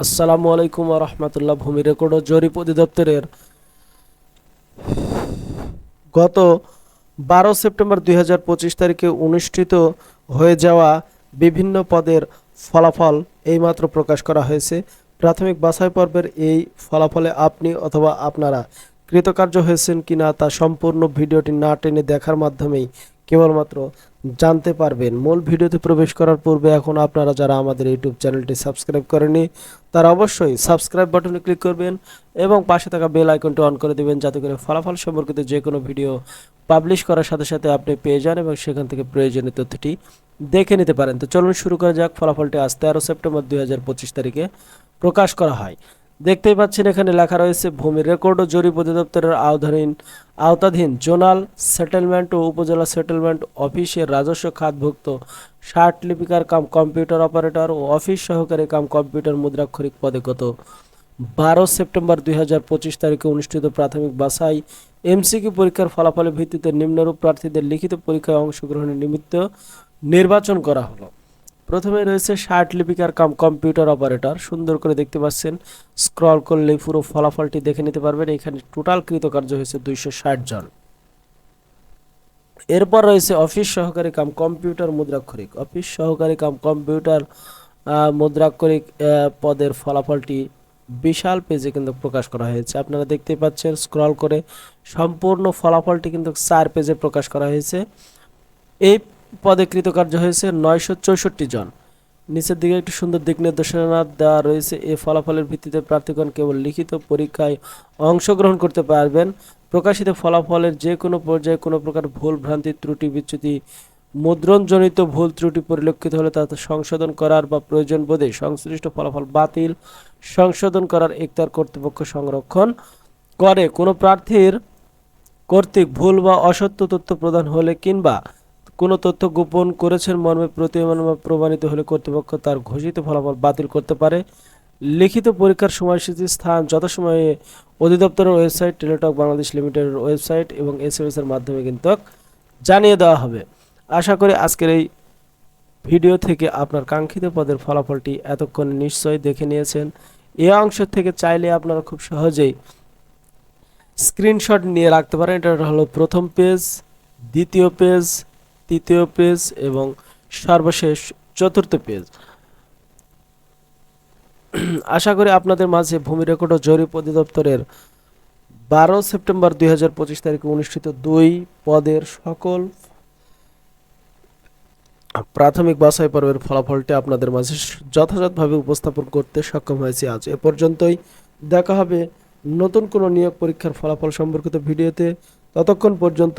আসসালামু আলাইকুম রহমতুল্লাহ। ভূমি রেকর্ড ও জরিপ অধিদপ্তরের গত বারো সেপ্টেম্বর দুই হাজার পঁচিশ তারিখে অনুষ্ঠিত হয়ে যাওয়া বিভিন্ন পদের ফলাফল এইমাত্র প্রকাশ করা হয়েছে। প্রাথমিক বাছাই পর্বের এই ফলাফলে আপনি অথবা আপনারা কৃতকার্য হয়েছেন কিনা তা সম্পূর্ণ ভিডিওটি না টেনে দেখার মাধ্যমেই কেবলমাত্র জানতে পারবেন। মূল ভিডিওতে প্রবেশ করার পূর্বে এখন আপনারা যারা আমাদের ইউটিউব চ্যানেলটি সাবস্ক্রাইব করেনি তারা অবশ্যই সাবস্ক্রাইব বাটনে ক্লিক করবেন এবং পাশে থাকা বেল আইকনটি অন করে দেবেন যাতে করে ফলাফল সম্পর্কিত যে কোনো ভিডিও পাবলিশ করার সাথে সাথে আপনি পেয়ে যান এবং সেখান থেকে প্রয়োজনীয় তথ্যটি দেখে নিতে পারেন। তো চলুন শুরু করা যাক। ফলাফলটি আজ তেরো সেপ্টেম্বর দুই হাজার পঁচিশ তারিখে প্রকাশ করা হয়। দেখতেই পাচ্ছেন, এখানে লেখা রয়েছে, ভূমি রেকর্ড ও জরিপ অধিদপ্তরের আওতাধীন আওতাধীন জোনাল সেটেলমেন্ট ও উপজেলা সেটেলমেন্ট অফিসের রাজস্ব খাতভুক্ত, ষাট লিপিকার কাম কম্পিউটার অপারেটর ও অফিস সহকারী কাম কম্পিউটার মুদ্রাক্ষরিক পদে গত বারো সেপ্টেম্বর দুই হাজার পঁচিশ তারিখে অনুষ্ঠিত প্রাথমিক বাছাই এমসিকিউ পরীক্ষার ফলাফলের ভিত্তিতে নিম্নরূপ প্রার্থীদের লিখিত পরীক্ষায় অংশগ্রহণের নিমিত্ত নির্বাচন করা হলো। প্রথমে রয়েছে ষাট লিপিকার কাম কম্পিউটার অপারেটর। সুন্দর করে দেখতে পাচ্ছেন। স্ক্রল করলে পুরো ফলাফলটি দেখে নিতে পারবেন। এখানে টোটাল কৃতকার্য হয়েছে দুইশো ষাট জন। এরপর রয়েছে অফিস সহকারী কাম কম্পিউটার মুদ্রাক্ষরিক। অফিস সহকারী কাম কম্পিউটার মুদ্রাক্ষরিক পদের ফলাফলটি বিশাল পেজে কিন্তু প্রকাশ করা হয়েছে। আপনারা দেখতে পাচ্ছেন, স্ক্রল করে সম্পূর্ণ ফলাফলটি কিন্তু চার পেজে প্রকাশ করা হয়েছে। এই পদে কৃতকার্য হয়েছে নয়শো চৌষট্টি জন। নিচের দিকে একটি সুন্দর দিক নির্দেশনা দেওয়া রয়েছে। এই ফলাফলের ভিত্তিতে প্রার্থীগণ কেবল লিখিত পরীক্ষায় অংশগ্রহণ করতে পারবেন। প্রকাশিত ফলাফলের যে কোনো পর্যায়ে কোনো প্রকার ভুল, ভ্রান্তি, ত্রুটি, বিচ্যুতি, মুদ্রণজনিত ভুল, ত্রুটি পরিলক্ষিত হলে তা সংশোধন করার বা প্রয়োজন বোধে সংশ্লিষ্ট ফলাফল বাতিল, সংশোধন করার একতার কর্তৃপক্ষ সংরক্ষণ করে। কোনো প্রার্থীর কর্তৃক ভুল বা অসত্য তথ্য প্রদান হলে কিংবা কোনো তথ্য গোপন করেছেন মর্মে প্রতীয়মান প্রমাণিত হলে কর্তৃপক্ষ তার ঘোষিত ফলাফল বাতিল করতে পারে। লিখিত পরীক্ষার সময়সূচি, স্থান, যথাসময়ে অধিদপ্তরের ওয়েবসাইট টেলিটক বাংলাদেশ লিমিটেডের ওয়েবসাইট এবং এস এম এর মাধ্যমে কিন্তু জানিয়ে দেওয়া হবে। আশা করি আজকের এই ভিডিও থেকে আপনার কাঙ্ক্ষিত পদের ফলাফলটি এতক্ষণ নিশ্চয়ই দেখে নিয়েছেন। এ অংশ থেকে চাইলে আপনারা খুব সহজেই স্ক্রিনশট নিয়ে রাখতে পারেন। এটা হলো প্রথম পেজ, দ্বিতীয় পেজ তৃতীয় পেজ এবং সর্বশেষ চতুর্থ পেজ। আশা করি আপনাদের মাঝে ভূমি রেকর্ড ও জরিপ অধিদপ্তরের বারো সেপ্টেম্বর দুই হাজার পঁচিশ তারিখে অনুষ্ঠিত দুই পদের সকল প্রাথমিক বাছাই পর্বের ফলাফলটি আপনাদের মাঝে যথাযথভাবে উপস্থাপন করতে সক্ষম হয়েছে আজ। এ পর্যন্তই। দেখা হবে নতুন কোনো নিয়োগ পরীক্ষার ফলাফল সম্পর্কিত ভিডিওতে। ততক্ষণ পর্যন্ত